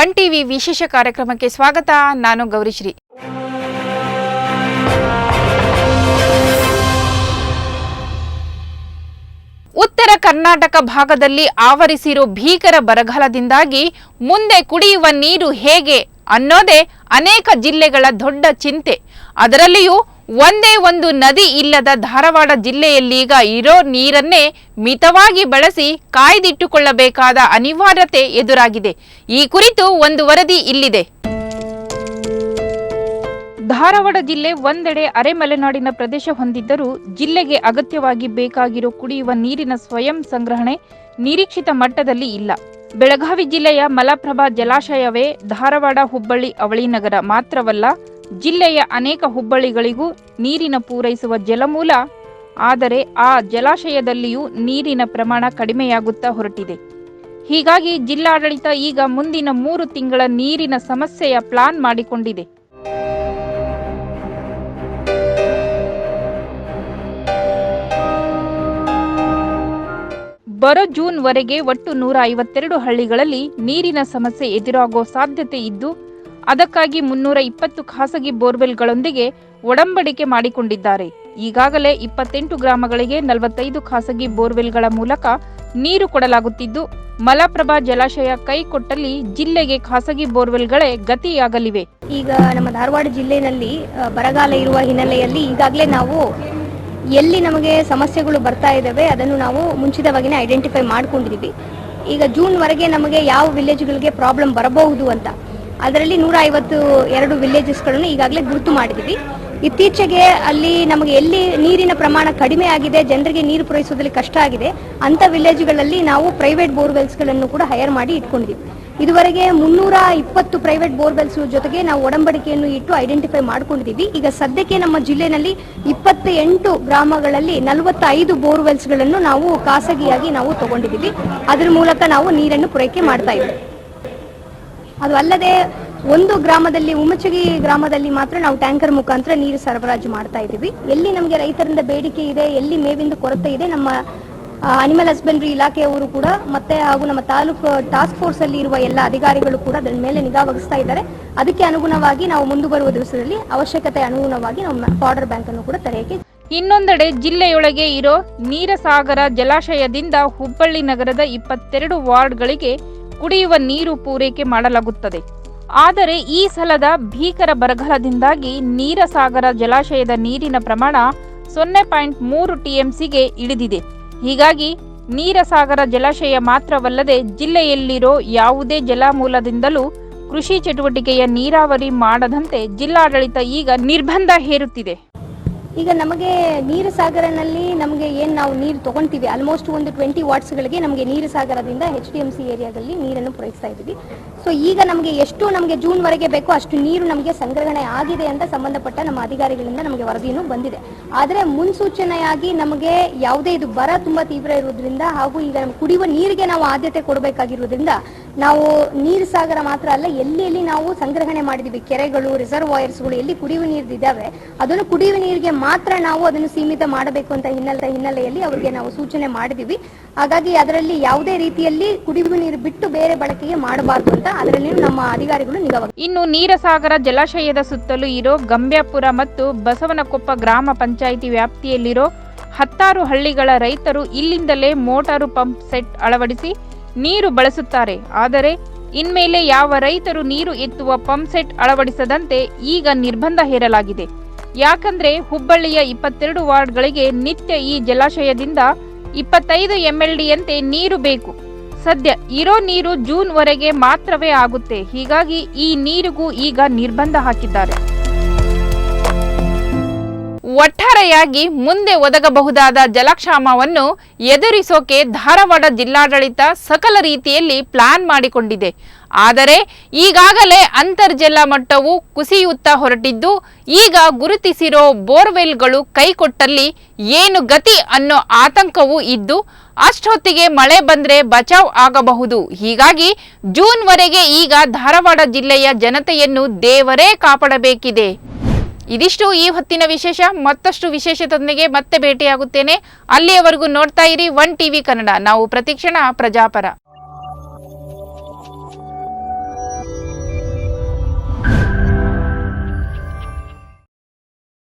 One TV ವಿಶೇಷ ಕಾರ್ಯಕ್ರಮಕ್ಕೆ ಸ್ವಾಗತ. ನಾನು ಗೌರಿಶ್ರೀ. ಉತ್ತರ ಕರ್ನಾಟಕ ಭಾಗದಲ್ಲಿ ಆವರಿಸಿರೋ ಭೀಕರ ಬರಗಾಲದಿಂದಾಗಿ ಮುಂದೆ ಕುಡಿಯುವ ನೀರು ಹೇಗೆ ಅನ್ನೋದೇ ಅನೇಕ ಜಿಲ್ಲೆಗಳ ದೊಡ್ಡ ಚಿಂತೆ. ಅದರಲ್ಲಿಯೂ ಒಂದೇ ಒಂದು ನದಿ ಇಲ್ಲದ ಧಾರವಾಡ ಜಿಲ್ಲೆಯಲ್ಲೀಗ ಇರೋ ನೀರನ್ನೇ ಮಿತವಾಗಿ ಬಳಸಿ ಕಾಯ್ದಿಟ್ಟುಕೊಳ್ಳಬೇಕಾದ ಅನಿವಾರ್ಯತೆ ಎದುರಾಗಿದೆ. ಈ ಕುರಿತು ಒಂದು ವರದಿ ಇಲ್ಲಿದೆ. ಧಾರವಾಡ ಜಿಲ್ಲೆ ಒಂದೆಡೆ ಅರೆಮಲೆನಾಡಿನ ಪ್ರದೇಶ ಹೊಂದಿದ್ದರೂ ಜಿಲ್ಲೆಗೆ ಅಗತ್ಯವಾಗಿ ಬೇಕಾಗಿರೋ ಕುಡಿಯುವ ನೀರಿನ ಸ್ವಯಂ ಸಂಗ್ರಹಣೆ ನಿರೀಕ್ಷಿತ ಮಟ್ಟದಲ್ಲಿ ಇಲ್ಲ. ಬೆಳಗಾವಿ ಜಿಲ್ಲೆಯ ಮಲಪ್ರಭಾ ಜಲಾಶಯವೇ ಧಾರವಾಡ ಹುಬ್ಬಳ್ಳಿ ಅವಳಿ ನಗರ ಮಾತ್ರವಲ್ಲ ಜಿಲ್ಲೆಯ ಅನೇಕ ಹುಬ್ಬಳ್ಳಿಗಳಿಗೂ ನೀರಿನ ಪೂರೈಸುವ ಜಲಮೂಲ, ಆದರೆ ಆ ಜಲಾಶಯದಲ್ಲಿಯೂ ನೀರಿನ ಪ್ರಮಾಣ ಕಡಿಮೆಯಾಗುತ್ತಾ ಹೊರಟಿದೆ. ಹೀಗಾಗಿ ಜಿಲ್ಲಾಡಳಿತ ಈಗ ಮುಂದಿನ ಮೂರು ತಿಂಗಳ ನೀರಿನ ಸಮಸ್ಯೆಯ ಪ್ಲಾನ್ ಮಾಡಿಕೊಂಡಿದೆ. ಬರೋ ಜೂನ್ ವರೆಗೆ ಒಟ್ಟು ನೂರ ಐವತ್ತೆರಡು ಹಳ್ಳಿಗಳಲ್ಲಿ ನೀರಿನ ಸಮಸ್ಯೆ ಎದುರಾಗೋ ಸಾಧ್ಯತೆ ಇದ್ದು ಅದಕ್ಕಾಗಿ ಮುನ್ನೂರ ಇಪ್ಪತ್ತು ಖಾಸಗಿ ಬೋರ್ವೆಲ್ಗಳೊಂದಿಗೆ ಒಡಂಬಡಿಕೆ ಮಾಡಿಕೊಂಡಿದ್ದಾರೆ. ಈಗಾಗಲೇ ಇಪ್ಪತ್ತೆಂಟು ಗ್ರಾಮಗಳಿಗೆ ನಲವತ್ತೈದು ಖಾಸಗಿ ಬೋರ್ವೆಲ್ಗಳ ಮೂಲಕ ನೀರು ಕೊಡಲಾಗುತ್ತಿದ್ದು, ಮಲಪ್ರಭಾ ಜಲಾಶಯ ಕೈ ಕೊಟ್ಟಲ್ಲಿ ಜಿಲ್ಲೆಗೆ ಖಾಸಗಿ ಬೋರ್ವೆಲ್ಗಳೇ ಗತಿಯಾಗಲಿವೆ. ಈಗ ನಮ್ಮ ಧಾರವಾಡ ಜಿಲ್ಲೆಯಲ್ಲಿ ಬರಗಾಲ ಇರುವ ಹಿನ್ನೆಲೆಯಲ್ಲಿ ಈಗಾಗಲೇ ನಾವು ಎಲ್ಲಿ ನಮಗೆ ಸಮಸ್ಯೆಗಳು ಬರ್ತಾ ಇದ್ದಾವೆ ಅದನ್ನು ನಾವು ಮುಂಚಿತವಾಗಿನೇ ಐಡೆಂಟಿಫೈ ಮಾಡ್ಕೊಂಡಿದ್ದೀವಿ. ಈಗ ಜೂನ್ವರೆಗೆ ನಮಗೆ ಯಾವ ವಿಲೇಜ್ಗಳಿಗೆ ಪ್ರಾಬ್ಲಮ್ ಬರಬಹುದು ಅಂತ ಅದರಲ್ಲಿ ನೂರ ಐವತ್ತು ಎರಡು ವಿಲೇಜಸ್ಗಳನ್ನು ಈಗಾಗಲೇ ಗುರುತು ಮಾಡಿದ್ದೀವಿ. ಇತ್ತೀಚೆಗೆ ಅಲ್ಲಿ ನಮಗೆ ಎಲ್ಲಿ ನೀರಿನ ಪ್ರಮಾಣ ಕಡಿಮೆ ಆಗಿದೆ, ಜನರಿಗೆ ನೀರು ಪೂರೈಸೋದ್ರಲ್ಲಿ ಕಷ್ಟ ಆಗಿದೆ, ಅಂತ ವಿಲೇಜ್ಗಳಲ್ಲಿ ನಾವು ಪ್ರೈವೇಟ್ ಬೋರ್ವೆಲ್ಸ್ಗಳನ್ನು ಕೂಡ ಹೈರ್ ಮಾಡಿ ಇಟ್ಕೊಂಡಿದ್ದೀವಿ. ಇದುವರೆಗೆ ಮುನ್ನೂರ ಇಪ್ಪತ್ತು ಪ್ರೈವೇಟ್ ಬೋರ್ವೆಲ್ಸ್ ಜೊತೆಗೆ ನಾವು ಒಡಂಬಡಿಕೆಯನ್ನು ಇಟ್ಟು ಐಡೆಂಟಿಫೈ ಮಾಡ್ಕೊಂಡಿದ್ದೀವಿ. ಈಗ ಸದ್ಯಕ್ಕೆ ನಮ್ಮ ಜಿಲ್ಲೆನಲ್ಲಿ ಇಪ್ಪತ್ತ ಎಂಟು ಗ್ರಾಮಗಳಲ್ಲಿ ನಲವತ್ತೈದು ಬೋರ್ವೆಲ್ಸ್ಗಳನ್ನು ನಾವು ಖಾಸಗಿಯಾಗಿ ನಾವು ತಗೊಂಡಿದ್ದೀವಿ. ಅದ್ರ ಮೂಲಕ ನಾವು ನೀರನ್ನು ಪೂರೈಕೆ ಮಾಡ್ತಾ ಇದ್ದೀವಿ. ಅದು ಅಲ್ಲದೆ ಒಂದು ಗ್ರಾಮದಲ್ಲಿ, ಉಮಚಗಿ ಗ್ರಾಮದಲ್ಲಿ ಮಾತ್ರ ನಾವು ಟ್ಯಾಂಕರ್ ಮುಖಾಂತರ ನೀರು ಸರಬರಾಜು ಮಾಡ್ತಾ ಇದ್ದೀವಿ. ಎಲ್ಲಿ ನಮಗೆ ರೈತರಿಂದ ಬೇಡಿಕೆ ಇದೆ, ಎಲ್ಲಿ ಮೇವಿಂದ ಕೊರತೆ ಇದೆ, ನಮ್ಮ ಅನಿಮಲ್ ಹಸ್ಬೆಂಡ್ರಿ ಇಲಾಖೆಯವರು ಕೂಡ ಮತ್ತೆ ಹಾಗೂ ನಮ್ಮ ತಾಲೂಕು ಟಾಸ್ಕ್ ಫೋರ್ಸ್ ಅಲ್ಲಿ ಇರುವ ಎಲ್ಲ ಅಧಿಕಾರಿಗಳು ಕೂಡ ಅದರ ಮೇಲೆ ನಿಗಾ ವಹಿಸ್ತಾ ಇದ್ದಾರೆ. ಅದಕ್ಕೆ ಅನುಗುಣವಾಗಿ ನಾವು ಮುಂದುವರುವ ದಿವಸದಲ್ಲಿ ಅವಶ್ಯಕತೆ ಅನುಗುಣವಾಗಿ ನಮ್ಮ ಫಾರ್ಡರ್ ಬ್ಯಾಂಕ್ ಅನ್ನು ಕೂಡ ತೆರೆಯಕ್ಕೆ ಇನ್ನೊಂದೆಡೆ ಜಿಲ್ಲೆಯೊಳಗೆ ಇರೋ ನೀರಸಾಗರ ಜಲಾಶಯದಿಂದ ಹುಬ್ಬಳ್ಳಿ ನಗರದ ಇಪ್ಪತ್ತೆರಡು ವಾರ್ಡ್ಗಳಿಗೆ ಕುಡಿಯುವ ನೀರು ಪೂರೈಕೆ ಮಾಡಲಾಗುತ್ತದೆ. ಆದರೆ ಈ ಸಲದ ಭೀಕರ ಬರಗಾಲದಿಂದಾಗಿ ನೀರಸಾಗರ ಜಲಾಶಯದ ನೀರಿನ ಪ್ರಮಾಣ ಸೊನ್ನೆ ಪಾಯಿಂಟ್ ಮೂರು ಟಿಎಂಸಿಗೆ ಇಳಿದಿದೆ. ಹೀಗಾಗಿ ನೀರಸಾಗರ ಜಲಾಶಯ ಮಾತ್ರವಲ್ಲದೆ ಜಿಲ್ಲೆಯಲ್ಲಿರೋ ಯಾವುದೇ ಜಲಮೂಲದಿಂದಲೂ ಕೃಷಿ ಚಟುವಟಿಕೆಯ ನೀರಾವರಿ ಮಾಡದಂತೆ ಜಿಲ್ಲಾಡಳಿತ ಈಗ ನಿರ್ಬಂಧ ಹೇರುತ್ತಿದೆ. ಈಗ ನಮಗೆ ನೀರು ಸಾಗರನಲ್ಲಿ ನಮಗೆ ಏನು ನಾವು ನೀರು ತಗೊಂತೀವಿ? ಆಲ್ಮೋಸ್ಟ್ ಒಂದು ಟ್ವೆಂಟಿ ವಾಟ್ಸ್ಗಳಿಗೆ ನಮಗೆ ನೀರು ಸಾಗರದಿಂದ ಎಚ್ ಡಿ ಎಂ ಸಿ ಏರಿಯಾದಲ್ಲಿ ನೀರನ್ನು ಪೂರೈಸ್ತಾ ಇದ್ದೀವಿ. ಸೊ ಈಗ ನಮಗೆ ಎಷ್ಟು ನಮಗೆ ಜೂನ್ವರೆಗೆ ಬೇಕೋ ಅಷ್ಟು ನೀರು ನಮಗೆ ಸಂಗ್ರಹಣೆ ಆಗಿದೆ ಅಂತ ಸಂಬಂಧಪಟ್ಟ ನಮ್ಮ ಅಧಿಕಾರಿಗಳಿಂದ ನಮಗೆ ವರದಿಯನ್ನು ಬಂದಿದೆ. ಆದರೆ ಮುನ್ಸೂಚನೆಯಾಗಿ ನಮಗೆ ಯಾವುದೇ ಇದು ಬರ ತುಂಬಾ ತೀವ್ರ ಇರೋದ್ರಿಂದ ಹಾಗೂ ಈಗ ನಮ್ಮ ಕುಡಿಯುವ ನೀರಿಗೆ ನಾವು ಆದ್ಯತೆ ಕೊಡಬೇಕಾಗಿರೋದ್ರಿಂದ ನಾವು ನೀರು ಸಾಗರ ಮಾತ್ರ ಅಲ್ಲ, ಎಲ್ಲಿ ನಾವು ಸಂಗ್ರಹಣೆ ಮಾಡಿದೀವಿ, ಕೆರೆಗಳು ರಿಸರ್ವಾಯರ್ಸ್ಗಳು ಎಲ್ಲಿ ಕುಡಿಯುವ ನೀರು ಇದಾವೆ, ಅದನ್ನು ಕುಡಿಯುವ ನೀರಿಗೆ ಮಾತ್ರ ನಾವು ಅದನ್ನು ಸೀಮಿತ ಮಾಡಬೇಕು ಅಂತ ಹಿನ್ನೆಲೆ ಹಿನ್ನೆಲೆಯಲ್ಲಿ ಅವರಿಗೆ ನಾವು ಸೂಚನೆ ಮಾಡಿದೀವಿ ಹಾಗಾಗಿ ಅದರಲ್ಲಿ ಯಾವುದೇ ರೀತಿಯಲ್ಲಿ ಕುಡಿಯುವ ನೀರು ಬಿಟ್ಟು ಬೇರೆ ಬಳಕೆಗೆ ಮಾಡಬಾರದು ಅಂತ ಅದರಲ್ಲಿ ನಮ್ಮ ಅಧಿಕಾರಿಗಳು ನಿಗಮ. ಇನ್ನು ನೀರಸಾಗರ ಜಲಾಶಯದ ಸುತ್ತಲೂ ಇರೋ ಗಂಬ್ಯಾಪುರ ಮತ್ತು ಬಸವನಕೊಪ್ಪ ಗ್ರಾಮ ಪಂಚಾಯಿತಿ ವ್ಯಾಪ್ತಿಯಲ್ಲಿರೋ ಹತ್ತಾರು ಹಳ್ಳಿಗಳ ರೈತರು ಇಲ್ಲಿಂದಲೇ ಮೋಟಾರು ಪಂಪ್ ಸೆಟ್ ಅಳವಡಿಸಿ ನೀರು ಬಳಸುತ್ತಾರೆ. ಆದರೆ ಇನ್ಮೇಲೆ ಯಾವ ರೈತರು ನೀರು ಎತ್ತುವ ಪಂಪ್ ಸೆಟ್ ಅಳವಡಿಸದಂತೆ ಈಗ ನಿರ್ಬಂಧ ಹೇರಲಾಗಿದೆ. ಯಾಕಂದ್ರೆ ಹುಬ್ಬಳ್ಳಿಯ ಇಪ್ಪತ್ತೆರಡು ವಾರ್ಡ್ಗಳಿಗೆ ನಿತ್ಯ ಈ ಜಲಾಶಯದಿಂದ ಇಪ್ಪತ್ತೈದು ಎಂಎಲ್ಡಿಯಂತೆ ನೀರು ಬೇಕು. ಸದ್ಯ ಇರೋ ನೀರು ಜೂನ್ ವರೆಗೆ ಮಾತ್ರವೇ ಆಗುತ್ತೆ. ಹೀಗಾಗಿ ಈ ನೀರಿಗೂ ಈಗ ನಿರ್ಬಂಧ ಹಾಕಿದ್ದಾರೆ. ಒಟ್ಟಾರೆಯಾಗಿ ಮುಂದೆ ಒದಗಬಹುದಾದ ಜಲಕ್ಷಾಮವನ್ನು ಎದುರಿಸೋಕೆ ಧಾರವಾಡ ಜಿಲ್ಲಾಡಳಿತ ಸಕಲ ರೀತಿಯಲ್ಲಿ ಪ್ಲಾನ್ ಮಾಡಿಕೊಂಡಿದೆ. ಆದರೆ ಈಗಾಗಲೇ ಅಂತರ್ಜಲ ಮಟ್ಟವು ಕುಸಿಯುತ್ತಾ ಹೊರಟಿದ್ದು, ಈಗ ಗುರುತಿಸಿರೋ ಬೋರ್ವೆಲ್ಗಳು ಕೈಕೊಟ್ಟಲ್ಲಿ ಏನು ಗತಿ ಅನ್ನೋ ಆತಂಕವೂ ಇದ್ದು, ಅಷ್ಟೊತ್ತಿಗೆ ಮಳೆ ಬಂದ್ರೆ ಬಚಾವ್ ಆಗಬಹುದು. ಹೀಗಾಗಿ ಜೂನ್ವರೆಗೆ ಈಗ ಧಾರವಾಡ ಜಿಲ್ಲೆಯ ಜನತೆಯನ್ನು ದೇವರೇ ಕಾಪಾಡಬೇಕಿದೆ. ಇದಿಷ್ಟು ಈ ಹೊತ್ತಿನ ವಿಶೇಷ. ಮತ್ತಷ್ಟು ವಿಶೇಷದೊಂದಿಗೆ ಮತ್ತೆ ಭೇಟಿಯಾಗುತ್ತೇನೆ. ಅಲ್ಲಿಯವರೆಗೂ ನೋಡ್ತಾ ಇರಿ ಒನ್ ಟಿವಿ ಕನ್ನಡ. ನಾವು ಪ್ರತಿಕ್ಷಣ ಪ್ರಜಾಪರ.